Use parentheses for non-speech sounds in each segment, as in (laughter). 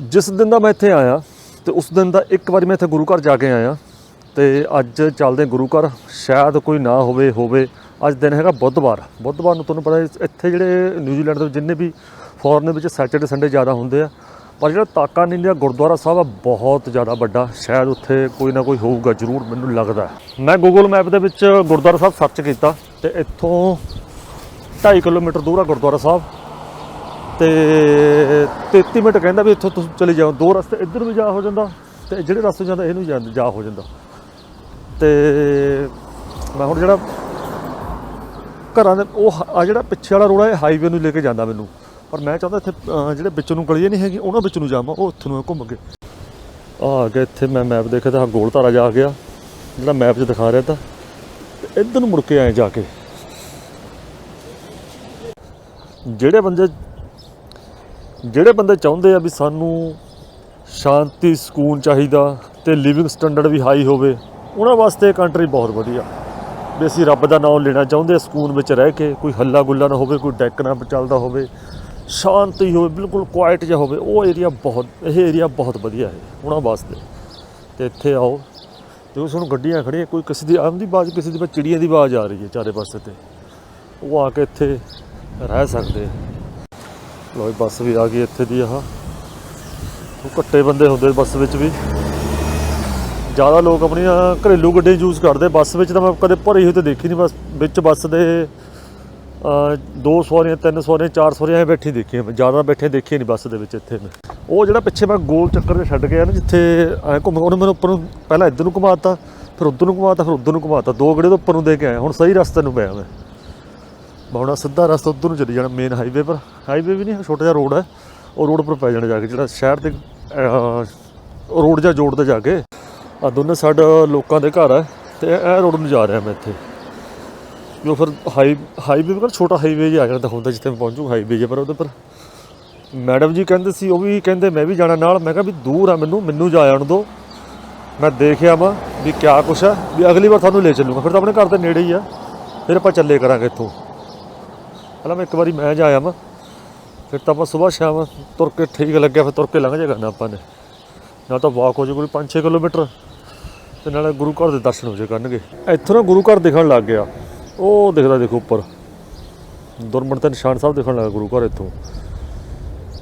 ਜਿਸ ਦਿਨ ਦਾ ਮੈਂ ਇੱਥੇ ਆਇਆ ਤੇ ਉਸ ਦਿਨ ਦਾ ਇੱਕ ਵਾਰੀ ਮੈਂ ਇੱਥੇ ਗੁਰੂ ਘਰ ਜਾ ਕੇ ਆਇਆ ਤੇ ਅੱਜ ਚੱਲਦੇ ਗੁਰੂ ਘਰ, ਸ਼ਾਇਦ ਕੋਈ ਨਾ ਹੋਵੇ ਹੋਵੇ। ਅੱਜ ਦਿਨ ਹੈਗਾ ਬੁੱਧਵਾਰ। ਬੁੱਧਵਾਰ ਨੂੰ ਤੁਹਾਨੂੰ ਪਤਾ ਇੱਥੇ ਜਿਹੜੇ ਨਿਊਜ਼ੀਲੈਂਡ ਦੇ ਜਿੰਨੇ ਵੀ ਫੋਰਨ ਦੇ ਵਿੱਚ ਸੈਟਰਡੇ ਸੰਡੇ ਜ਼ਿਆਦਾ ਹੁੰਦੇ ਆ, ਪਰ ਜਿਹੜਾ ਤਾਕਾ ਨਿੰਦਿਆ ਗੁਰਦੁਆਰਾ ਸਾਹਿਬ ਆ, ਬਹੁਤ ਜ਼ਿਆਦਾ ਵੱਡਾ। ਸ਼ਾਇਦ ਉੱਥੇ ਕੋਈ ਨਾ ਕੋਈ ਹੋਊਗਾ, ਜ਼ਰੂਰ ਮੈਨੂੰ ਲੱਗਦਾ ਮੈਂ ਗੂਗਲ ਮੈਪ ਦੇ ਵਿੱਚ ਗੁਰਦੁਆਰਾ ਸਾਹਿਬ ਸਰਚ ਕੀਤਾ ਤੇ ਇੱਥੋਂ 2.5 ਕਿਲੋਮੀਟਰ ਦੂਰ ਆ ਗੁਰਦੁਆਰਾ ਸਾਹਿਬ। ਤੇ 33 ਮਿੰਟ ਕਹਿੰਦਾ ਵੀ ਇੱਥੋਂ ਤੁਸੀਂ ਚਲੇ ਜਾਓ। ਦੋ ਰਸਤੇ ਇੱਧਰ ਵੀ ਜਾ ਹੋ ਜਾਂਦਾ ਤੇ ਜਿਹੜੇ ਰਸਤੇ ਜਾਂਦਾ ਇਹਨੂੰ ਜਾ ਜਾ ਹੋ ਜਾਂਦਾ। ਤੇ ਮੈਂ ਹੁਣ ਜਿਹੜਾ ਘਰਾਂ ਦੇ ਉਹ ਆ ਜਿਹੜਾ ਪਿੱਛੇ ਵਾਲਾ ਰੋਡ ਹੈ ਹਾਈਵੇ ਨੂੰ ਲੈ ਕੇ ਜਾਂਦਾ ਮੈਨੂੰ। ਪਰ ਮੈਂ ਚਾਹੁੰਦਾ ਇੱਥੇ ਜਿਹੜੇ ਵਿੱਚ ਨੂੰ ਗਲੀਆਂ ਨਹੀਂ ਹੈਗੀ ਉਹਨਾਂ ਵਿੱਚ ਨੂੰ ਜਾਵਾਂ, ਉਹ ਉੱਥੋਂ ਨੂੰ ਘੁੰਮ ਕੇ। ਆ ਗਿਆ ਇੱਥੇ ਮੈਂ ਮੈਪ ਦੇਖਿਆ ਤਾਂ ਗੋਲ ਧਾਰਾ ਜਾ ਗਿਆ। ਜਿਹੜਾ ਮੈਪ 'ਚ ਦਿਖਾ ਰਿਹਾ ਤਾਂ ਇੱਧਰ ਨੂੰ ਮੁੜ ਕੇ ਆਏ ਜਾ ਕੇ। ਜਿਹੜੇ ਬੰਦੇ ਜਿਹੜੇ ਬੰਦੇ ਚਾਹੁੰਦੇ ਆ ਵੀ ਸਾਨੂੰ ਸ਼ਾਂਤੀ, ਸਕੂਨ ਚਾਹੀਦਾ ਤੇ ਲਿਵਿੰਗ ਸਟੈਂਡਰਡ ਵੀ ਹਾਈ ਹੋਵੇ, ਉਹਨਾਂ ਵਾਸਤੇ ਕੰਟਰੀ ਬਹੁਤ ਵਧੀਆ। ਵੀ ਅਸੀਂ ਰੱਬ ਦਾ ਨਾਮ ਲੈਣਾ ਚਾਹੁੰਦੇ ਸਕੂਨ ਵਿੱਚ ਰਹਿ ਕੇ ਕੋਈ ਹੱਲਾ ਗੁੱਲਾ ਨਾ ਹੋਵੇ, ਕੋਈ ਡੈਕ ਨਾ ਚੱਲਦਾ ਹੋਵੇ, ਸ਼ਾਂਤੀ ਹੋਵੇ, ਬਿਲਕੁਲ ਕੁਆਇਟ ਜਿਹਾ ਹੋਵੇ, ਉਹ ਏਰੀਆ ਬਹੁਤ, ਇਹ ਏਰੀਆ ਬਹੁਤ ਵਧੀਆ ਹੈ ਉਹਨਾਂ ਵਾਸਤੇ। ਤੇ ਇੱਥੇ ਆਓ ਤੇ ਉਸ ਨੂੰ ਗੱਡੀਆਂ ਖੜੀਆਂ ਕੋਈ ਕਿਸੇ ਦੀ ਆਮ ਦੀ ਆਵਾਜ਼, ਕਿਸੇ ਦੀ ਚਿੜੀਆਂ ਦੀ ਆਵਾਜ਼ ਆ ਰਹੀ ਹੈ ਚਾਰੇ ਪਾਸੇ ਤੇ, ਉਹ ਆ ਕੇ ਇੱਥੇ ਰਹਿ ਸਕਦੇ ਆ ਬੱਸ ਵੀ ਆ ਗਈ ਇੱਥੇ ਦੀ ਆਹ। ਉਹ ਘੱਟੇ ਬੰਦੇ ਹੁੰਦੇ ਬੱਸ ਵਿੱਚ ਵੀ। ਜ਼ਿਆਦਾ ਲੋਕ ਆਪਣੀਆਂ ਘਰੇਲੂ ਗੱਡੀ ਯੂਜ਼ ਕਰਦੇ, ਬੱਸ ਵਿੱਚ ਤਾਂ ਮੈਂ ਕਦੇ ਭਰੀ ਹੋਈ ਤੇ ਦੇਖੀ ਨਹੀਂ ਬਸ ਵਿੱਚ ਬੱਸ ਦੇ ਦੋ ਸਵਾਰੀਆਂ, ਤਿੰਨ ਸਵਾਰੀਆਂ, ਚਾਰ ਸਵਾਰੀਆਂ ਐ ਬੈਠੀ ਦੇਖੀਆਂ ਮੈਂ। ਜ਼ਿਆਦਾ ਬੈਠੇ ਦੇਖੇ ਨਹੀਂ ਬੱਸ ਦੇ ਵਿੱਚ ਇੱਥੇ ਮੈਂ। ਉਹ ਜਿਹੜਾ ਪਿੱਛੇ ਮੈਂ ਗੋਲ ਚੱਕਰ ਤੇ ਛੱਡ ਗਿਆ ਨਾ, ਜਿੱਥੇ ਐ ਘੁੰਮ ਉਹਨੇ ਮੈਨੂੰ ਉੱਪਰ ਨੂੰ ਪਹਿਲਾਂ ਇੱਧਰ ਨੂੰ ਘੁਮਾਤਾ ਫਿਰ ਉੱਧਰ ਨੂੰ ਘੁਮਾਤਾ ਫਿਰ ਉੱਧਰ ਨੂੰ ਘੁਮਾਤਾ ਦੋ ਗੜੇ ਤੋਂ ਉੱਪਰ ਨੂੰ ਦੇ ਕੇ ਆਇਆ। ਹੁਣ ਸਹੀ ਰਸਤੇ ਨੂੰ ਪਿਆ ਮੈਂ। ਮੈਂ ਸਿੱਧਾ ਰਸਤਾ ਉੱਧਰ ਨੂੰ ਚਲੀ ਜਾਣਾ ਮੇਨ ਹਾਈਵੇ ਪਰ। ਹਾਈਵੇ ਵੀ ਨਹੀਂ, ਛੋਟਾ ਜਿਹਾ ਰੋਡ ਹੈ। ਉਹ ਰੋਡ ਪਰ ਪੈ ਜਾਣਾ ਜਾ ਕੇ, ਜਿਹੜਾ ਸ਼ਹਿਰ ਦੇ ਰੋਡ ਜਾਂ ਜੋੜ ਤੇ ਜਾ ਕੇ। ਆ ਦੋਨੇ ਸਾਈਡ ਲੋਕਾਂ ਦੇ ਘਰ ਹੈ ਤੇ ਇਹ ਰੋਡ ਨੂੰ ਜਾ ਰਿਹਾ ਮੈਂ ਇੱਥੇ। ਜੋ ਫਿਰ ਹਾਈ ਹਾਈਵੇ ਪਰ ਛੋਟਾ ਹਾਈਵੇ ਜਿਹਾ ਆ ਜਾਂਦਾ ਹੁੰਦਾ ਜਿੱਥੇ ਮੈਂ ਪਹੁੰਚੂ ਹਾਈਵੇ ਜੇ ਪਰ ਉਹਦੇ ਪਰ। ਮੈਡਮ ਜੀ ਕਹਿੰਦੇ ਸੀ, ਉਹ ਵੀ ਕਹਿੰਦੇ ਮੈਂ ਵੀ ਜਾਣਾ ਨਾਲ। ਮੈਂ ਕਿਹਾ ਵੀ ਦੂਰ ਆ ਮੈਨੂੰ ਮੈਨੂੰ ਜਾ ਆਉਣ ਦਿਓ। ਮੈਂ ਦੇਖਿਆ ਵਾਂ ਵੀ ਕਿਆ ਕੁਛ ਹੈ ਵੀ ਅਗਲੀ ਵਾਰ ਤੁਹਾਨੂੰ ਲੈ ਚੱਲੂਗਾ। ਫਿਰ ਤਾਂ ਆਪਣੇ ਘਰ ਦੇ ਨੇੜੇ ਹੀ ਆ। ਫਿਰ ਆਪਾਂ ਚੱਲੇ ਕਰਾਂਗੇ ਇੱਥੋਂ। ਪਹਿਲਾਂ ਮੈਂ ਇੱਕ ਵਾਰੀ ਮੈਂ ਜਾ ਆਇਆ ਵਾਂ ਫਿਰ ਤਾਂ ਆਪਾਂ ਸਵੇਰ ਸ਼ਾਮ ਤੁਰ ਕੇ ਠੀਕ ਲੱਗਿਆ, ਫਿਰ ਤੁਰ ਕੇ ਲੰਘ ਜਾ ਕਰਨਾ ਆਪਾਂ ਨੇ। ਨਾ ਤਾਂ ਵਾਕ ਹੋ ਜੇ ਕੋਈ 5-6 ਕਿਲੋਮੀਟਰ, ਤੇ ਨਾਲੇ ਗੁਰੂ ਘਰ ਦੇ ਦਰਸ਼ਨ ਹੋ ਜੇ ਕਰਨਗੇ। ਇੱਥੋਂ ਨਾ ਗੁਰੂ ਘਰ ਦਿਖਣ ਲੱਗ ਗਿਆ, ਉਹ ਦਿਖਦਾ ਦੇਖੋ ਉੱਪਰ। ਦੁਰਮਣ ਤੇ ਨਿਸ਼ਾਨ ਸਾਹਿਬ ਦਿਖਣ ਲੱਗਾ ਗੁਰੂ ਘਰ ਇੱਥੋਂ।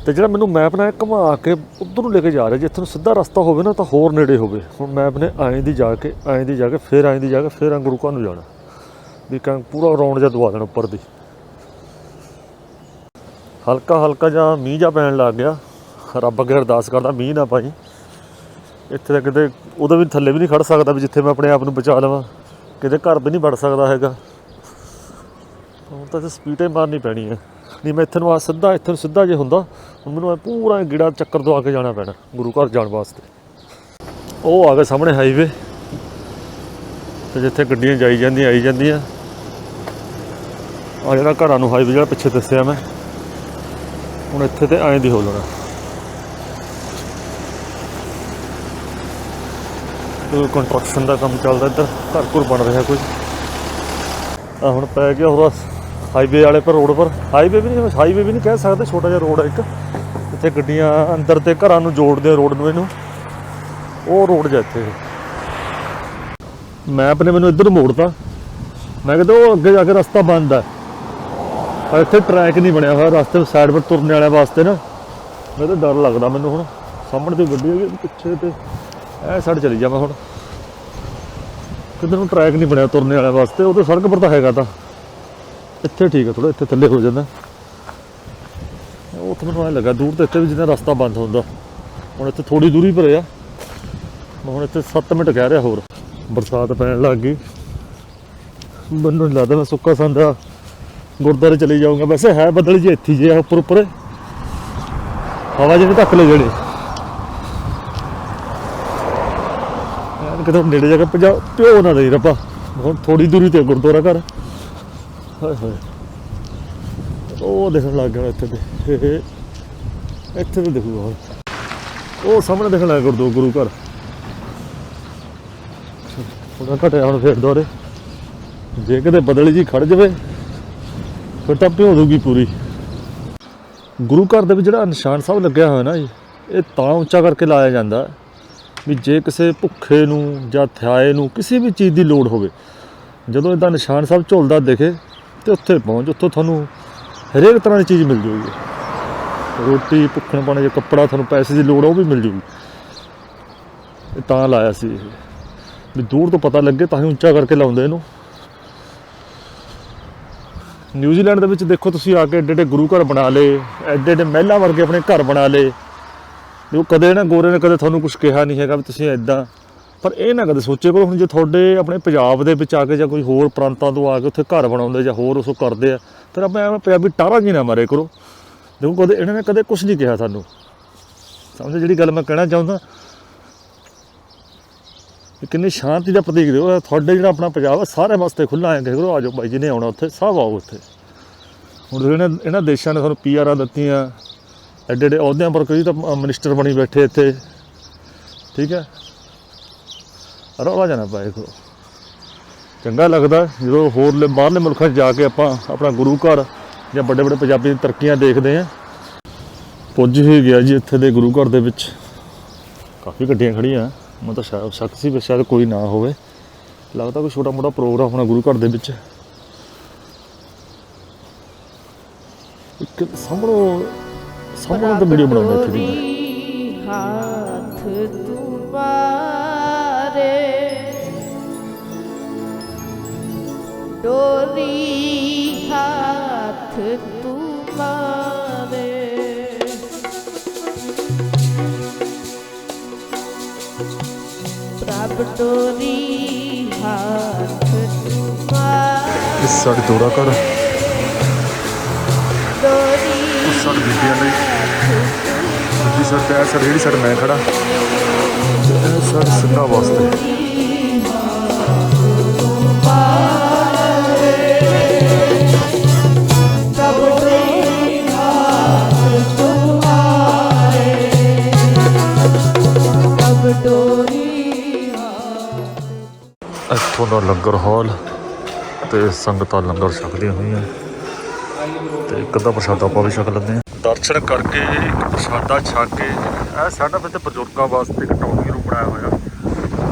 ਤੇ ਜਿਹੜਾ ਮੈਨੂੰ ਮੈਪ ਨਾਲ ਘੁਮਾ ਕੇ ਉੱਧਰ ਨੂੰ ਲੈ ਕੇ ਜਾ ਰਿਹਾ ਜਿੱਥੇ ਨੂੰ ਸਿੱਧਾ ਰਸਤਾ ਹੋਵੇ ਨਾ ਤਾਂ ਹੋਰ ਨੇੜੇ ਹੋਵੇ। ਹੁਣ ਮੈਪ ਨੇ ਐਂ ਦੀ ਜਾ ਕੇ, ਐਂ ਦੀ ਜਾ ਕੇ, ਫਿਰ ਐਂ ਦੀ ਜਾ ਕੇ, ਫਿਰ ਐਂ ਗੁਰੂ ਘਰ ਨੂੰ ਜਾਣਾ। ਵੀ ਕਾਂ ਪੂਰਾ ਰੌਣ ਜਿਹਾ ਦਵਾ ਦੇਣਾ ਉੱਪਰ ਦੀ। ਹਲਕਾ ਹਲਕਾ ਜਿਹਾ ਮੀਂਹ ਜਿਹਾ ਪੈਣ ਲੱਗ ਗਿਆ। ਰੱਬ ਅੱਗੇ ਅਰਦਾਸ ਕਰਦਾ, ਮੀਂਹ ਨਾ ਪਾਈ। ਇੱਥੇ ਤਾਂ ਕਿਤੇ ਉਹਦੇ ਵੀ ਥੱਲੇ ਵੀ ਨਹੀਂ ਖੜ ਸਕਦਾ ਵੀ ਜਿੱਥੇ ਮੈਂ ਆਪਣੇ ਆਪ ਨੂੰ ਬਚਾ ਲਵਾਂ। ਕਿਤੇ ਘਰ ਵੀ ਨਹੀਂ ਵੜ ਸਕਦਾ ਹੈਗਾ। ਹੁਣ ਤਾਂ ਤੇ ਸਪੀਡ ਮਾਰਨੀ ਪੈਣੀ ਹੈ। ਨਹੀਂ, ਮੈਂ ਇੱਥੇ ਨੂੰ ਆ ਸਿੱਧਾ, ਇੱਥੇ ਨੂੰ ਸਿੱਧਾ ਜੇ ਹੁੰਦਾ, ਹੁਣ ਮੈਨੂੰ ਐਂ ਪੂਰਾ ਗਿੜਾ ਚੱਕਰ ਦਵਾ ਕੇ ਜਾਣਾ ਪੈਣਾ, ਗੁਰੂ ਘਰ ਜਾਣ ਵਾਸਤੇ। ਉਹ ਆ ਗਿਆ ਸਾਹਮਣੇ ਹਾਈਵੇ ਤੇ ਜਿੱਥੇ ਗੱਡੀਆਂ ਜਾਈ ਜਾਂਦੀਆਂ, ਆਈ ਜਾਂਦੀਆਂ। ਆ ਜਿਹੜਾ ਘਰਾਂ ਨੂੰ ਹਾਈਵੇ ਜਿਹੜਾ ਪਿੱਛੇ ਦੱਸਿਆ ਮੈਂ। ਹੁਣ ਇੱਥੇ ਤੇ ਐਂ ਦੀ ਹੋ ਲੈਣਾ ਤੇ ਕੰਸਟਰਕਸ਼ਨ ਦਾ ਕੰਮ ਚੱਲਦਾ ਇੱਧਰ, ਘਰ ਘੁਰ ਬਣ ਰਿਹਾ ਕੋਈ। ਆ ਹੁਣ ਪੈ ਗਿਆ ਹੋਰ ਹਾਈਵੇ ਵਾਲੇ ਪਰ ਰੋਡ ਪਰ। ਹਾਈਵੇ ਵੀ ਨਹੀਂ ਹਾਈਵੇ ਵੀ ਨਹੀਂ ਕਹਿ ਸਕਦੇ, ਛੋਟਾ ਜਿਹਾ ਰੋਡ ਹੈ ਇੱਕ। ਇੱਥੇ ਗੱਡੀਆਂ ਅੰਦਰ ਤੇ ਘਰਾਂ ਨੂੰ ਜੋੜਦੇ ਆ ਰੋਡ ਨੂੰ ਇਹਨੂੰ। ਉਹ ਰੋਡ ਜਿਹਾ ਇੱਥੇ। ਮੈਪ ਨੇ ਮੈਨੂੰ ਇੱਧਰ ਮੋੜਤਾ। ਮੈਂ ਕਹਿੰਦਾ ਉਹ ਅੱਗੇ ਜਾ ਕੇ ਰਸਤਾ ਬੰਦ ਹੈ ਪਰ ਇੱਥੇ ਟਰੈਕ ਨਹੀਂ ਬਣਿਆ ਹੋਇਆ, ਰਸਤੇ ਸਾਈਡ 'ਤੇ ਤੁਰਨ ਵਾਲਿਆਂ ਵਾਸਤੇ ਨਾ। ਮੈਨੂੰ ਤਾਂ ਡਰ ਲੱਗਦਾ ਮੈਨੂੰ ਹੁਣ। ਸਾਹਮਣੇ ਤੇ ਗੱਡੀ ਹੈਗੀ ਪਿੱਛੇ ਤੇ ਇਹ ਸਾਈਡ ਚਲੀ ਜਾਵਾਂ ਹੁਣ। ਕਿਤੇ ਨੂੰ ਟਰੈਕ ਨਹੀਂ ਬਣਿਆ ਤੁਰਨੇ ਵਾਲਿਆਂ ਵਾਸਤੇ, ਉਹ ਤਾਂ ਸੜਕ ਪਰ ਤਾਂ ਹੈਗਾ ਤਾਂ। ਇੱਥੇ ਠੀਕ ਹੈ ਥੋੜਾ ਇੱਥੇ ਥੱਲੇ ਹੋ ਜਾਂਦਾ। ਉਹ ਤਾਂ ਮੈਨੂੰ ਐਂ ਲੱਗਾ, ਦੂਰ ਤੇ ਇੱਥੇ ਵੀ ਜਿੱਦਾਂ ਰਸਤਾ ਬੰਦ ਹੁੰਦਾ। ਹੁਣ ਇੱਥੇ ਥੋੜੀ ਦੂਰੀ ਪਰ ਆ। ਮੈਂ ਹੁਣ ਇੱਥੇ 7 ਮਿੰਟ ਕਹਿ ਰਿਹਾ ਹੋਰ। ਬਰਸਾਤ ਪੈਣ ਲੱਗ ਗਈ। ਮੈਨੂੰ ਨਹੀਂ ਲੱਗਦਾ ਮੈਂ ਸੁੱਕਾ ਸੰਦਾ ਗੁਰਦੁਆਰੇ ਚਲੇ ਜਾਊਂਗਾ। ਵੈਸੇ ਹੈ ਬੱਦਲ ਜੀ ਇੱਥੇ ਜੇ ਉੱਪਰ ਉੱਪਰ। ਹਵਾ ਜਿਹਨੇ ਧੱਕ ਲੈ ਜਿਹੜੇ ਕਿਤੇ ਨੇੜੇ ਜਾ ਕੇ ਪਿਓ ਨਾ ਦੇਈ ਰੱਬਾ। ਹੁਣ ਥੋੜੀ ਦੂਰੀ ਤੇ ਗੁਰਦੁਆਰਾ ਘਰ। ਹਾਏ ਹਾਏ। ਉਹ ਦੇਖਣ ਲੱਗ ਗਿਆ ਇੱਥੇ ਤੇ। ਇੱਥੇ ਤੇ ਦੇਖੂਗਾ ਹੁਣ। ਉਹ ਸਾਹਮਣੇ ਦੇਖਣ ਲੱਗ ਗੁਰਦੁਆਰਾ ਗੁਰੂ ਘਰ। ਉਹਦਾ ਘਟਿਆ ਹੁਣ ਫੇਰ ਦੁਆਰੇ ਜੇ ਕਿਤੇ ਬਦਲ ਜੀ ਖੜ ਜਾਵੇ ਫਿਰ ਤਾਂ ਭਿਓ ਦੂਗੀ ਪੂਰੀ। ਗੁਰੂ ਘਰ ਦੇ ਵਿੱਚ ਜਿਹੜਾ ਨਿਸ਼ਾਨ ਸਾਹਿਬ ਲੱਗਿਆ ਹੋਇਆ ਨਾ ਜੀ, ਇਹ ਤਾਂ ਉੱਚਾ ਕਰਕੇ ਲਾਇਆ ਜਾਂਦਾ ਵੀ ਜੇ ਕਿਸੇ ਭੁੱਖੇ ਨੂੰ ਜਾਂ ਥਿਆਏ ਨੂੰ ਕਿਸੇ ਵੀ ਚੀਜ਼ ਦੀ ਲੋੜ ਹੋਵੇ, ਜਦੋਂ ਇਹਦਾ ਨਿਸ਼ਾਨ ਸਾਹਿਬ ਝੁਲਦਾ ਦਿਖੇ ਤੇ ਉੱਥੇ ਪਹੁੰਚ, ਉੱਥੋਂ ਤੁਹਾਨੂੰ ਹਰੇਕ ਤਰ੍ਹਾਂ ਦੀ ਚੀਜ਼ ਮਿਲ ਜੂਗੀ। ਰੋਟੀ ਭੁੱਖਣ ਪਾਣੀ ਜੇ ਕੱਪੜਾ ਤੁਹਾਨੂੰ ਪੈਸੇ ਦੀ ਲੋੜ ਉਹ ਵੀ ਮਿਲ ਜੂਗੀ। ਇਹ ਤਾਂ ਲਾਇਆ ਸੀ ਇਹ। ਵੀ ਦੂਰ ਤੋਂ ਪਤਾ ਲੱਗੇ ਤਾਂ ਹੀ ਉੱਚਾ ਕਰਕੇ ਲਾਉਂਦੇ ਇਹਨੂੰ। ਨਿਊਜ਼ੀਲੈਂਡ ਦੇ ਵਿੱਚ ਦੇਖੋ ਤੁਸੀਂ ਆ ਕੇ ਐਡੇ ਐਡੇ ਗੁਰੂ ਘਰ ਬਣਾ ਲਏ ਐਡੇ ਐਡੇ ਮਹਿਲਾਂ ਵਰਗੇ ਆਪਣੇ ਘਰ ਬਣਾ ਲਏ। ਦੇਖੋ ਕਦੇ ਨਾ ਗੋਰੇ ਨੇ ਕਦੇ ਤੁਹਾਨੂੰ ਕੁਝ ਕਿਹਾ ਨਹੀਂ ਹੈਗਾ ਵੀ ਤੁਸੀਂ ਐਦਾਂ ਪਰ ਇਹ ਨਾ ਕਦੇ ਸੋਚੇ ਕਰੋ, ਹੁਣ ਜੇ ਤੁਹਾਡੇ ਆਪਣੇ ਪੰਜਾਬ ਦੇ ਵਿੱਚ ਆ ਕੇ ਜਾਂ ਕੋਈ ਹੋਰ ਪ੍ਰਾਂਤਾਂ ਤੋਂ ਆ ਕੇ ਉੱਥੇ ਘਰ ਬਣਾਉਂਦੇ ਜਾਂ ਹੋਰ ਉਸੋ ਕਰਦੇ ਆ, ਫਿਰ ਆਪਾਂ ਐਵੇਂ ਪੰਜਾਬੀ ਟਾਰਾਂ ਜੀ ਨਾ ਮਾਰੇ ਕਰੋ। ਦੇਖੋ ਕਦੇ ਇਹਨਾਂ ਨੇ ਕਦੇ ਕੁਝ ਨਹੀਂ ਕਿਹਾ ਸਾਨੂੰ। ਸਮਝੋ ਜਿਹੜੀ ਗੱਲ ਮੈਂ ਕਹਿਣਾ ਚਾਹੁੰਦਾ ਕਿੰਨੀ ਸ਼ਾਂਤੀ ਦਾ ਪ੍ਰਤੀਕ ਦਿਓ। ਤੁਹਾਡੇ ਜਿਹੜਾ ਆਪਣਾ ਪੰਜਾਬ ਹੈ ਸਾਰੇ ਵਾਸਤੇ ਖੁੱਲਾ ਹੈ। ਦੇਖੋ ਆਜੋ ਬਾਈ ਜੀ ਨੇ ਆਉਣਾ ਉੱਥੇ, ਸਭ ਆਓ ਉੱਥੇ। ਹੁਣ ਇਹਨਾਂ ਇਹਨਾਂ ਦੇਸ਼ਾਂ ਨੇ ਤੁਹਾਨੂੰ ਪੀਆਰਾਂ ਦਿੱਤੀਆਂ, ਐਡੇ ਐਡੇ ਅਹੁਦਿਆਂ ਪਰ ਕਈ ਤਾਂ ਮਿਨਿਸਟਰ ਬਣੀ ਬੈਠੇ ਇੱਥੇ। ਠੀਕ ਹੈ? ਰੌਲਾ ਜਾਣਾ ਪਾਏ ਕਰੋ ਚੰਗਾ ਲੱਗਦਾ, ਜਦੋਂ ਹੋਰ ਬਾਹਰਲੇ ਮੁਲਕਾਂ 'ਚ ਜਾ ਕੇ ਆਪਾਂ ਆਪਣਾ ਗੁਰੂ ਘਰ ਜਾਂ ਵੱਡੇ ਵੱਡੇ ਪੰਜਾਬੀ ਦੀ ਤਰੱਕੀਆਂ ਦੇਖਦੇ ਆ ਪੁੱਜ ਹੀ ਗਿਆ ਜੀ ਇੱਥੇ ਦੇ ਗੁਰੂ ਘਰ ਦੇ ਵਿੱਚ। ਕਾਫੀ ਗੱਡੀਆਂ ਖੜੀਆਂ ਮੈਂ ਤਾਂ ਸ਼ਾਇਦ ਸ਼ੱਕ ਸੀ ਵੀ ਸ਼ਾਇਦ ਕੋਈ ਨਾ ਹੋਵੇ। ਲੱਗਦਾ ਕੋਈ ਛੋਟਾ ਮੋਟਾ ਪ੍ਰੋਗਰਾਮ ਹੋਣਾ ਗੁਰੂ ਘਰ ਦੇ ਵਿੱਚ। ਇੱਕ ਸਾਹਮਣੋਂ ਸਾਹਮਣੋਂ ਤਾਂ ਵੀਡੀਓ ਬਣਾਉਂਦਾ ਇੱਥੇ ਦੀ ਬਰਾਬਰੀ ਹੱਥ ਤੁਮਾਰੇ ਡੋਰੀ ਪ੍ਰਭ ਡੋਰੀ ਹੱਥ ਤੁਮਾਰੇ ਇਸ ਸਾਡੀ ਤੋੜਾ ਘਰ ਡੋਰੀ ਉਸ ਸਾਡੀ ਬੀਬੀਆਂ ਲਈ ਦੂਜੀ ਸਾਈਡ ਤੇ ਸਾਈਡ ਜਿਹੜੀ ਸਾਈਡ ਮੈਂ ਖੜਾ। ਸਾਈਡ ਸਿੰਘਾਂ ਵਾਸਤੇ। ਇੱਥੋਂ ਦਾ ਲੰਗਰ ਹਾਲ ਤੇ ਸੰਗਤਾਂ ਲੰਗਰ ਛਕਦੀਆਂ ਹੋਈਆਂ। ਤੇ ਇੱਕ ਅੱਧਾ ਪ੍ਰਸ਼ਾਦਾ ਆਪਾਂ ਵੀ ਛਕ ਲੈਂਦੇ ਹਾਂ। ਦਰਸ਼ਨ ਕਰਕੇ ਇੱਕ ਪ੍ਰਸ਼ਾਦਾ ਛਕ ਕੇ, ਇਹ ਸਾਡਾ ਫਿਰ ਬਜ਼ੁਰਗਾਂ ਵਾਸਤੇ ਇੱਕ ਟੌਕੀ ਨੂੰ ਬਣਾਇਆ ਹੋਇਆ।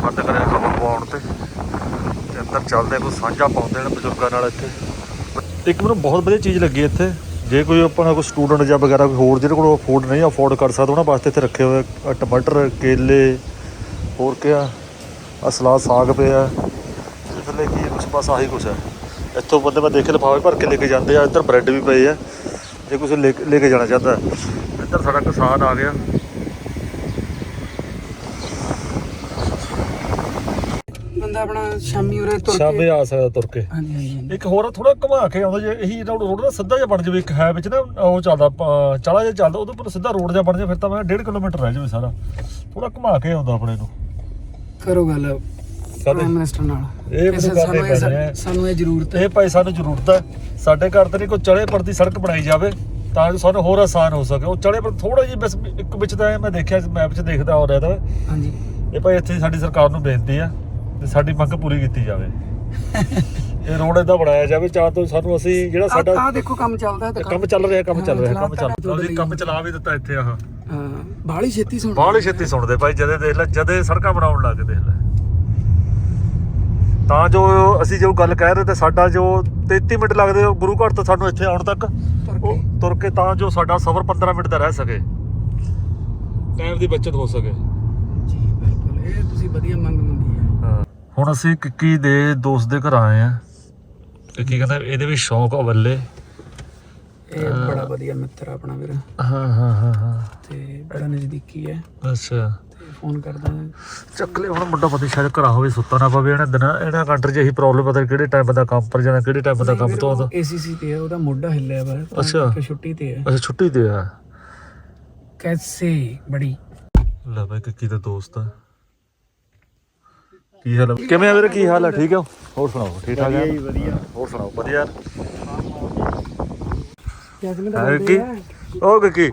ਬੰਦ ਕਰਿਆ ਹਵਾ ਪਵਾਉਣ ਤੇ। ਤੇ ਅੰਦਰ ਚੱਲਦੇ ਕੋਈ ਸਾਂਝਾ ਪਾਉਂਦੇ ਨੇ ਬਜ਼ੁਰਗਾਂ ਨਾਲ ਇੱਥੇ। ਇੱਕ ਮੈਨੂੰ ਬਹੁਤ ਵਧੀਆ ਚੀਜ਼ ਲੱਗੀ ਇੱਥੇ। ਜੇ ਕੋਈ ਆਪਣਾ ਕੋਈ ਸਟੂਡੈਂਟ ਜਾਂ ਵਗੈਰਾ ਕੋਈ ਹੋਰ ਜਿਹਦੇ ਕੋਲ ਫੂਡ ਨਹੀਂ ਅਫੋਰਡ ਕਰ ਸਕਦਾ, ਉਹਨਾਂ ਵਾਸਤੇ ਇੱਥੇ ਰੱਖੇ ਹੋਏ ਟਮਾਟਰ, ਕੇਲੇ, ਹੋਰ ਕਿਆ। ਆ ਸਲਾਦ ਸਾਗ ਪਿਆ ਤੇ ਥੱਲੇ ਕੀ ਕੁਛ ਬਸ ਆਹੀ ਕੁਛ ਹੈ। ਇੱਥੋਂ ਬੰਦੇ ਮੈਂ ਦੇਖੇ ਲਿਫਾਫੇ ਭਰ ਕੇ ਲੈ ਕੇ ਜਾਂਦੇ ਆ। ਇੱਧਰ ਬ੍ਰੈਡ ਵੀ ਪਏ ਆ। ਜੇ ਕੁਛ ਲੈ ਕੇ ਜਾਣਾ ਚਾਹਦਾ ਹੈ। ਇੱਧਰ ਸਾਡਾ ਕਿਸਾਨ ਆ ਗਿਆ। ਬੰਦਾ ਆਪਣਾ ਸ਼ਾਮੀ ਉਰੇ ਤੁਰ ਸ਼ਾਮੇ ਕੇ ਆ ਸਕਦਾ ਤੁਰ ਕੇ। ਹਾਂਜੀ ਹਾਂਜੀ ਇੱਕ ਹੋਰ ਥੋੜਾ ਘੁਮਾ ਕੇ ਆਉਂਦਾ ਜੇ ਇਹੀ ਰੋਡ ਰੋਡ ਨਾ ਸਿੱਧਾ ਜਿਹਾ ਬਣ ਜਾਵੇ ਇੱਕ ਹੈ ਵਿੱਚ ਨਾ ਉਹ ਚੱਲਦਾ ਚਾਲਾ ਜਿਹਾ ਚੱਲਦਾ ਉਹਦੇ ਉੱਪਰ ਸਿੱਧਾ ਰੋਡ ਜਿਹਾ ਬਣ ਜਾਵੇ ਫਿਰ ਤਾਂ ਮੈਂ 1.5 ਕਿਲੋਮੀਟਰ ਰਹਿ ਜਾਵੇ ਸਾਰਾ। ਥੋੜਾ ਘੁਮਾ ਕੇ ਆਉਂਦਾ ਆਪਣੇ ਨੂੰ। ਕਰੋ ਗੱਲ ਪ੍ਰਾਈਮ ਮਿਨਿਸਟਰ ਨਾਲ। ਇਹ ਕਿਸੇ ਮੈਨੂੰ ਸਾਨੂੰ ਇਹ-। ਸਾਨੂੰ ਇਹ ਜ਼ਰੂਰਤ ਹੈ। ਇਹ ਭਾਈ ਸਾਨੂੰ ਜ਼ਰੂਰਤ ਹੈ। ਸਾਡੇ ਘਰ ਤੇ ਨਹੀਂ ਕੋਈ ਚੜੇ ਪਰ ਦੀ ਸੜਕ ਬਣਾਈ ਜਾਵੇ ਤਾਂ ਜੋ ਸਾਨੂੰ ਹੋਰ ਆਸਾਨ ਹੋ ਸਕੇ। ਉਹ ਚੜੇ ਪਰ ਥੋੜਾ ਜਿਹੀ ਬਸ ਇੱਕ ਵਿੱਚ ਤਾਂ ਇਹ ਮੈਂ ਦੇਖਿਆ ਮੈਪ 'ਚ ਦੇਖਦਾ ਹੋ ਰਿਹਾ ਤਾਂ। ਹਾਂਜੀ। ਇਹ ਭਾਈ ਇੱਥੇ ਸਾਡੀ ਸਰਕਾਰ ਨੂੰ ਬੇਨਤੀ ਆ ਤੇ ਸਾਡੀ ਮੰਗ ਪੂਰੀ ਕੀਤੀ ਜਾਵੇ। (laughs) ਇਹ ਰੋਡ ਇਦਾਂ ਬਣਾਇਆ ਜਾਵੇ ਚਾਹ ਤੋਂ ਸਾਨੂੰ ਅਸੀਂ ਜਿਹੜਾ ਸਾਡਾ ਆ ਦੇਖੋ ਕੰਮ ਚੱਲਦਾ ਹੈ ਕੰਮ ਚੱਲ ਰਿਹਾ ਕੰਮ ਚੱਲ ਰਿਹਾ ਕੰਮ ਚੱਲ ਰਿਹਾ। ਅਸੀਂ ਕੰਮ ਚਲਾ ਵੀ ਦਿੱਤਾ ਇੱਥੇ ਆਹ। ਬਾਹਲੀ ਛੇਤੀ ਸੁਣ ਬਾਹਲੀ ਛੇਤੀ ਸੁਣਦੇ ਭਾਈ ਜਦੇ ਦੇਖ ਲੈ ਜਦੇ ਸੜਕਾਂ ਬਣਾਉਣ ਲੱਗ ਦੇਖ ਲੈ। ਤਾਂ ਜੋ ਅਸੀਂ ਜੋ ਗੱਲ ਕਹਿ ਰਹੇ ਤੇ ਸਾਡਾ ਜੋ 33 ਮਿੰਟ ਲੱਗਦੇ ਗੁਰੂ ਘਰ ਤੋਂ ਸਾਨੂੰ ਇੱਥੇ ਆਉਣ ਤੱਕ ਤੁਰ ਉਹ ਕੇ। ਤੁਰ ਕੇ ਤਾਂ ਜੋ ਸਾਡਾ ਸਫ਼ਰ 15 ਮਿੰਟ ਦਾ ਰਹਿ ਸਕੇ। ਟਾਈਮ ਦੀ ਬਚਤ ਹੋ ਸਕੇ। ਜੀ ਬਿਲਕੁਲ। ਇਹ ਤੁਸੀਂ ਵਧੀਆ ਮੰਗ ਮੰਗੀ ਹੈ। ਹੁਣ ਅਸੀਂ ਕਿੱਕੀ ਦੇ ਦੋਸਤ ਦੇ ਘਰ ਆਏ ਆ ਕਿੱਕੀ ਕਹਿੰਦਾ ਇਹਦੇ ਵੀ ਸ਼ੌਂਕ ਆ ਬੱਲੇ। ਇਹ ਬੜਾ ਵਧੀਆ ਮਿੱਤਰ ਆ ਆਪਣਾ ਵੀਰ। ਹਾਂ ਹਾਂ ਹਾਂ ਹਾਂ। ਤੇ ਬੜਾ ਨਜ਼ਦੀਕੀ ਹੈ। ਅੱਛਾ। ਤੇ ਫੋਨ ਕਰਦਾ ਹੈ। ਚੱਕ ਲੈ ਹੁਣ ਮੁੰਡਾ ਪਤਾ ਨੀ ਸ਼ਾਇਦ ਘਰਾਂ ਹੋਵੇ ਸੁੱਤਾ ਨਾ ਪਵੇ ਇਹਨਾਂ ਦਿਨਾਂ ਇਹਨਾਂ ਕੰਟਰੀ 'ਚ ਇਹੀ ਪ੍ਰੋਬਲਮ ਪਤਾ ਨੀ ਕਿਹੜੇ ਟਾਈਮ ਬੰਦਾ ਕੰਮ ਪਰ ਜਾਣਾ ਕਿਹੜੇ ਟਾਈਮ ਬੰਦਾ ਕੰਮ ਤੋਂ ਆਉਂਦਾ। ACC ਤੇ ਹੈ ਉਹਦਾ ਮੋਢਾ ਹਿੱਲਿਆ ਵਾ ਤਾਂ ਅੱਛਾ। ਕਰਕੇ ਛੁੱਟੀ ਤੇ ਹੈ ਅੱਛਾ ਛੁੱਟੀ ਤੇ ਆ। ਕੈਸੇ ਬੜੀ। ਲੈ ਬਾਈ ਕਿੱਕੀ ਦਾ ਦੋਸਤ ਆ। ਕੀ ਹਾਲ ਆ? ਕਿਵੇਂ ਆ ਵੀਰੇ ਕੀ ਹਾਲ ਆ? ਠੀਕ ਆ? ਹੋਰ ਸੁਣਾਓ ਠੀਕ ਠਾਕ ਆ? ਵਧੀਆ। ਹੋਰ ਸੁਣਾਓ ਵਧੀਆ। ਕਿਵੇਂ ਹੈ ਕੀ? ਉਹ ਕਿੱਕੀ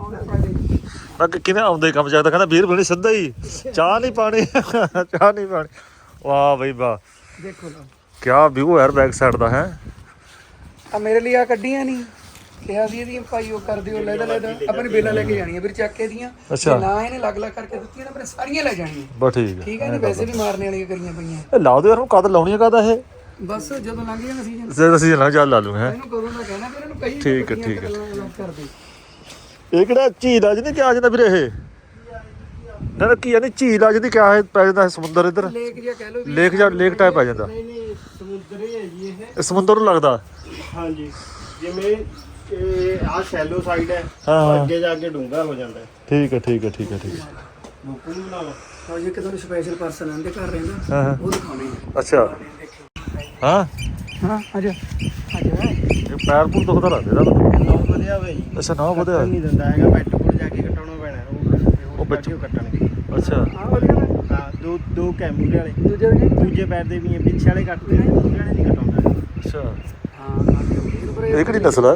ਮੈਂ ਕਿੱਕੀ ਨੇ ਆਉਂਦੇ ਹੀ ਕੰਮ ਚੱਕਦਾ ਕਹਿੰਦਾ ਵੀਰ ਬਣੀ ਸਿੱਧਾ ਹੀ। ਚਾਹ ਨਹੀਂ ਪਾਣੀ। ਚਾਹ ਨਹੀਂ ਪਾਣੀ। ਵਾਹ ਬਈ ਵਾਹ। ਦੇਖੋ ਲਓ। ਕੀ ਵਿਊ ਯਾਰ ਬੈਕ ਸਾਈਡ ਦਾ ਹੈ? ਆ ਮੇਰੇ ਲਈ ਆ ਕੱਢੀਆਂ ਨਹੀਂ ਕਿਹਾ ਸੀ ਇਹਦੀਆਂ ਭਾਈ ਉਹ ਕਰ ਦਿਓ ਲੈਦਾ ਲੈਦਾ ਆਪਾਂ ਨੇ ਬੇਲਾ ਲੈ ਕੇ ਜਾਣੀਆਂ ਵੀਰ ਚੱਕ ਕੇ ਦੀਆਂ ਨਾ ਇਹਨੇ ਲੱਗ ਲੱਗ ਕਰਕੇ ਦਿੱਤੀਆਂ ਨਾ ਫਿਰ ਸਾਰੀਆਂ ਲੈ ਜਾਣੀਆਂ। ਬਸ ਠੀਕ ਹੈ ਠੀਕ ਹੈ ਇਹਨੇ ਵੈਸੇ ਵੀ ਮਾਰਨੇ ਵਾਲੀਆਂ ਕਰੀਆਂ ਪਈਆਂ। ਇਹ ਲਾ ਦਿਓ ਯਾਰ ਕਦ ਲਾਉਣੀ ਹੈ ਕਦ ਇਹ? ਬਸ ਜਦੋਂ ਲੰਘ ਜਾਣਾ ਸੀਜ਼ਨ ਜੇ ਅਸੀਂ ਜਨਾ ਚੱਲ ਲਾ ਲੂ ਹੈ। ਇਹਨੂੰ ਕਦੋਂ ਦਾ ਕਹਿਣਾ ਫਿਰ ਇਹਨੂੰ ਕਈ ਠੀਕ ਹੈ, ਠੀਕ ਹੈ। ਇਹ ਕਿਹੜਾ ਝੀਲ ਆ ਜਿਹਨੇ ਕਿਹਾ ਜਾਂਦਾ ਵੀਰੇ ਇਹ? ਨਾ ਨਾ ਕੀ ਆ ਨਹੀਂ ਝੀਲ ਆ ਜਿਹਦੀ ਕਿਹਾ ਹੈ ਪੈ ਜਾਂਦਾ ਹੈ ਸਮੁੰਦਰ ਇੱਧਰ? ਲੇਕ ਜਿਹਾ ਕਹਿ ਲਓ ਵੀ ਲੇਕ ਜਾਂ ਲੇਕ ਟਾਈਪ ਆ ਜਾਂਦਾ। ਨਹੀਂ ਨਹੀਂ ਸਮੁੰਦਰ ਹੀ ਹੈ ਜੀ ਇਹ। ਇਹ ਸਮੁੰਦਰ ਨੂੰ ਲੱਗਦਾ? ਹਾਂਜੀ ਜਿਵੇਂ ਇਹ ਆ ਸ਼ੈਲੋ ਸਾਈਡ ਹੈ। ਅੱਗੇ ਜਾ ਕੇ ਡੂੰਘਾ ਹੋ ਜਾਂਦਾ ਹੈ। ਠੀਕ ਹੈ ਠੀਕ ਹੈ ਠੀਕ ਹੈ ਠੀਕ ਹੈ ਬੁੱਕੂ ਨੂੰ ਹਾਂ ਜੇ ਕਿਤੇ ਸਪੈਸ਼ਲ ਪਰਸਨ ਆਂਦੇ ਘਰ ਰਹਿੰਦਾ ਹਾਂ ਹਾਂ। ਉਹ ਦਿਖਾਉਣੇ ਅੱਛਾ। ਹਾਂ? ਹਾਂ ਆਜਾ ਆਜਾ ਇਹ ਪੈਰ ਪੂਰ ਦੁਖਦਾ ਲੱਗਦਾ ਇਹਦਾ ਨੌ ਵਧਿਆ ਹੋਇਆ ਜੀ। ਅੱਛਾ ਨਾ ਵਧਿਆ ਕੱਟਣ ਨਹੀਂ ਦਿੰਦਾ ਹੈਗਾ ਬੈੱਟ ਕੋਲ ਜਾ ਕੇ ਕਟਾਉਣਾ ਪੈਣਾ। ਹੈ। ਉਹ ਉਹ ਉਹ ਬੱਚੇ ਕੱਟਣਗੇ? ਅੱਛਾ। ਆ ਵਧੀਆ ਨਾ ਹਾਂ ਦੋ ਦੋ ਕੈਮੂਰੇ ਵਾਲੇ। ਦੂਜੇ ਨੇ ਦੂਜੇ ਪੈਰ ਦੇ ਵੀ ਹੈ, ਪਿੱਛੇ ਵਾਲੇ ਕੱਟਦੇ ਨੇ ਦੂਜੇ ਵਾਲੇ ਨਹੀਂ ਕਟਾਉਂਦਾ। ਅੱਛਾ। ਹਾਂ ਇਹ ਕਿਹੜੀ ਨਸਲ ਹੈ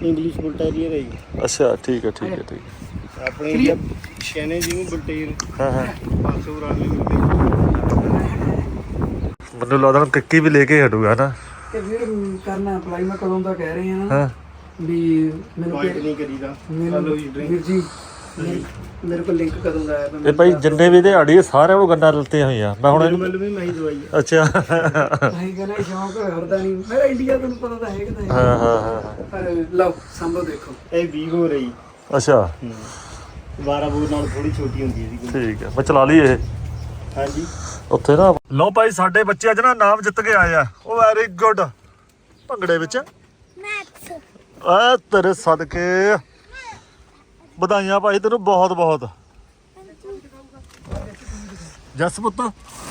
ਇੰਗਲਿਸ਼ ਬੁਲ ਟੈਰੀਅਰ ਹੈ ਜੀ। ਅੱਛਾ ਠੀਕ ਹੈ ਠੀਕ ਹੈ ਠੀਕ ਹੈ ਆਪਣੇ ਜੀ ਸ਼ੈਨੇ ਜੀ ਨੂੰ ਬੁਲਟੇਰ। ਹਾਂ ਹਾਂ। 500 ਗ੍ਰਾਮ ਹੀ ਮਿਲਦੇ ਮੈਨੂੰ ਲੱਗਦਾ ਹੁਣ ਕਿੱਕੀ ਵੀ ਲੈ ਕੇ ਹਟੂਗਾ ਨਾ ਤੇ ਵੀਰ ਕਰਨਾ ਅਪਲਾਈ ਮੈਂ ਕਦੋਂ ਦਾ ਕਹਿ ਰਹੇ ਹਾਂ ਹਾਂ। ਵੀ ਮੈਨੂੰ ਪੁਆਇੰਟ ਨਹੀਂ ਕਰੀਦਾ। ਹਲੋ ਜੀ ਡਰਿੰਕ ਵੀਰ ਜੀ ਮੇਰੇ- ਮੇਰੇ ਕੋਲ ਲਿੰਕ ਕਦੋਂ ਦਾ ਆਇਆ ਇਹ ਭਾਈ ਜਿੰਨੇ ਵੀ ਇਹਦੇ ਆੜੀ ਸਾਰਿਆਂ ਨੂੰ ਗੰਨਾ ਲੱਤੇ ਹੋਈਆਂ। ਮੈਂ ਹੁਣ ਇਹਨੂੰ ਮੈਨੂੰ ਵੀ ਮੈਂ ਹੀ ਦਵਾਈ ਹੈ ਅੱਛਾ। ਨਹੀਂ ਕਹਿੰਦਾ ਸ਼ੌਂਕ ਹਰਦਾ ਨਹੀਂ। ਮੇਰਾ ਇੰਡੀਆ ਤੁਹਾਨੂੰ ਪਤਾ ਤਾਂ ਹੈ ਕਿ ਤਾਂ ਹਾਂ। ਹੈ ਹਾਂ ਹਾਂ ਪਰ ਲਓ ਸੰਭੋ ਦੇਖੋ। ਇਹ 20 ਹੋ ਰਹੀ। ਅੱਛਾ। 12 ਬੋਰ ਨਾਲ ਥੋੜੀ ਛੋਟੀ ਹੁੰਦੀ ਹੈ ਜੀ ਠੀਕ ਹੈ ਮੈਂ ਚਲਾ ਲਈ ਇਹ। ਹਾਂਜੀ। ਉੱਥੇ ਨਾ ਲਓ ਭਾਈ ਸਾਡੇ ਬੱਚੇ ਅੱਜ ਨਾ ਨਾਮ ਜਿੱਤ ਕੇ ਆਏ ਆ। ਉਹ ਵੈਰੀ ਗੁੱਡ ਭੰਗੜੇ ਵਿੱਚ। ਮੈਥਸ ਆ ਤੇਰੇ ਸਦਕੇ। ਵਧਾਈਆਂ ਭਾਈ ਤੈਨੂੰ ਬਹੁਤ ਬਹੁਤ। ਜਸ ਪੁੱਤ।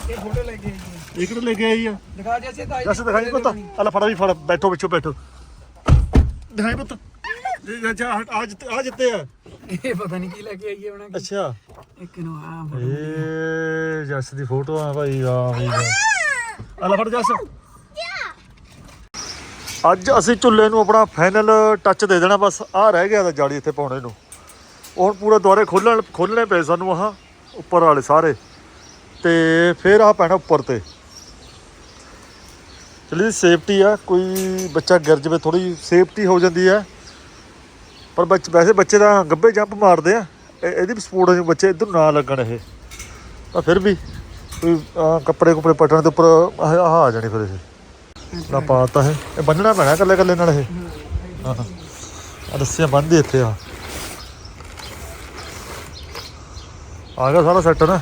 ਇਹ ਫੋਟੋ ਲੈ ਕੇ ਆਈਏ ਇੱਕ ਲੈ ਕੇ ਆਈ ਆ। ਦਿਖਾ ਜੈਸੇ ਤਾਂ ਜਸ ਦਿਖਾਈ ਪੁੱਤ। ਅੱਲਾ ਫੜਾ ਵੀ ਫੜ। ਬੈਠੋ ਵਿੱਚੋਂ ਬੈਠੋ। ਦਿਖਾਈ ਪੁੱਤ। ਇਹ ਜਾ ਆ ਜਿੱਤੇ ਆ ਜਿੱਤੇ ਆ। ਇਹ ਪਤਾ ਨਹੀਂ ਕੀ ਲੈ ਕੇ ਆਈਏ ਉਹਨਾਂ ਅੱਛਾ। ਇੱਕ ਨੂੰ ਆ ਏ ਜਸ ਦੀ ਫੋਟੋ ਆ ਭਾਈ ਵਾਹ ਅੱਲਾ ਫੜ ਜਸ। ਅੱਜ ਅਸੀਂ ਝੁੱਲੇ ਨੂੰ ਆਪਣਾ ਫਾਈਨਲ ਟੱਚ ਦੇ ਦੇਣਾ ਬਸ ਆ ਰਹਿ ਗਿਆ ਤਾਂ ਜਾਲੀ ਇੱਥੇ ਪਾਉਣੇ ਨੂੰ। ਹੁਣ ਪੂਰਾ ਦੁਆਰੇ ਖੋਲਣ ਖੋਲਣੇ ਪਏ ਸਾਨੂੰ ਆਹ ਉੱਪਰ ਵਾਲੇ ਸਾਰੇ। ਤੇ ਫਿਰ ਆ ਪੈਣਾ ਉੱਪਰ ਤੇ। ਚਲੀ ਸੇਫਟੀ ਆ ਕੋਈ ਬੱਚਾ ਗਿਰ ਜਾਵੇ ਥੋੜੀ ਸੇਫਟੀ ਹੋ ਜਾਂਦੀ ਹੈ ਪਰ ਬੱਚ ਵੈਸੇ ਬੱਚੇ ਤਾਂ ਗੱਬੇ ਜੰਪ ਮਾਰਦੇ ਆ। ਇਹ- ਇਹਦੀ ਵੀ ਸਪੋਰਟ ਹੈ ਬੱਚੇ ਇੱਧਰ ਨਾ ਲੱਗਣ ਇਹ। ਤਾਂ ਫਿਰ ਵੀ ਕੋਈ ਆਹ ਕੱਪੜੇ ਕੁਪੜੇ ਪਟਣ ਦੇ ਉੱਪਰ ਆਹ ਆਹ ਆ ਜਾਣੀ ਫਿਰ ਇਹ। ਨਾ ਪਾਤਾ ਹੈ ਇਹ। ਬੰਨਣਾ ਪੈਣਾ ਇਕੱਲੇ ਇਕੱਲੇ ਨਾਲ ਇਹ। ਹਾਂ ਆ ਰੱਸੀਆਂ ਬੰਨ੍ਹਦੀ ਇੱਥੇ ਆ। ਆ ਗਿਆ ਸਾਰਾ ਸੈੱਟ ਨਾ।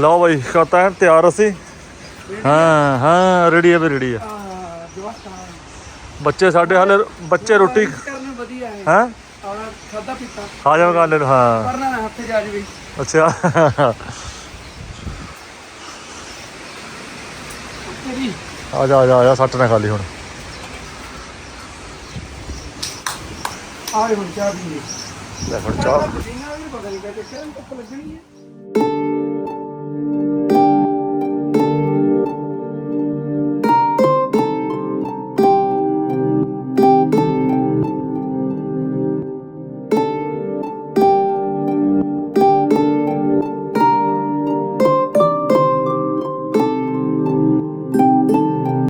ਲਓ ਬਾਈ ਕਰਤਾ ਹੈ ਤਿਆਰ ਅਸੀਂ। ਹਾਂ ਹਾਂ ਰੈਡੀ ਹੈ ਵੀ ਰੈਡੀ ਹੈ ਬੱਚੇ ਸਾਡੇ ਹਾਲੇ, ਬੱਚੇ ਰੋਟੀ ਵਧੀਆ ਹੈ ਹੈ? ਆ ਖਾਦਾ ਪੀਤਾ। ਜਾਵਾਂਗਾ ਹਾਲੇ ਨੂੰ, ਹਾਂ। ਕਰਨਾ ਨਾ ਹੱਥੇ ਜਾ ਜਵੇ। ਅੱਛਾ। ਤੇਰੀ। ਆ ਜਾ ਆ ਜਾ ਆ ਜਾ ਸੱਟ ਨਾ ਖਾਲੀ ਹੁਣ। ਆਏ ਹੁਣ ਚਾਹ ਪੀਏ। ਲੈ ਹੁਣ ਚਾਹ। ਪੀਣਾ ਵੀ ਪਤਾ ਨਹੀਂ ਕਿੱਥੇ ਕਿਹੜਾ ਧੁੱਪ ਲੱਗਣੀ ਹੈ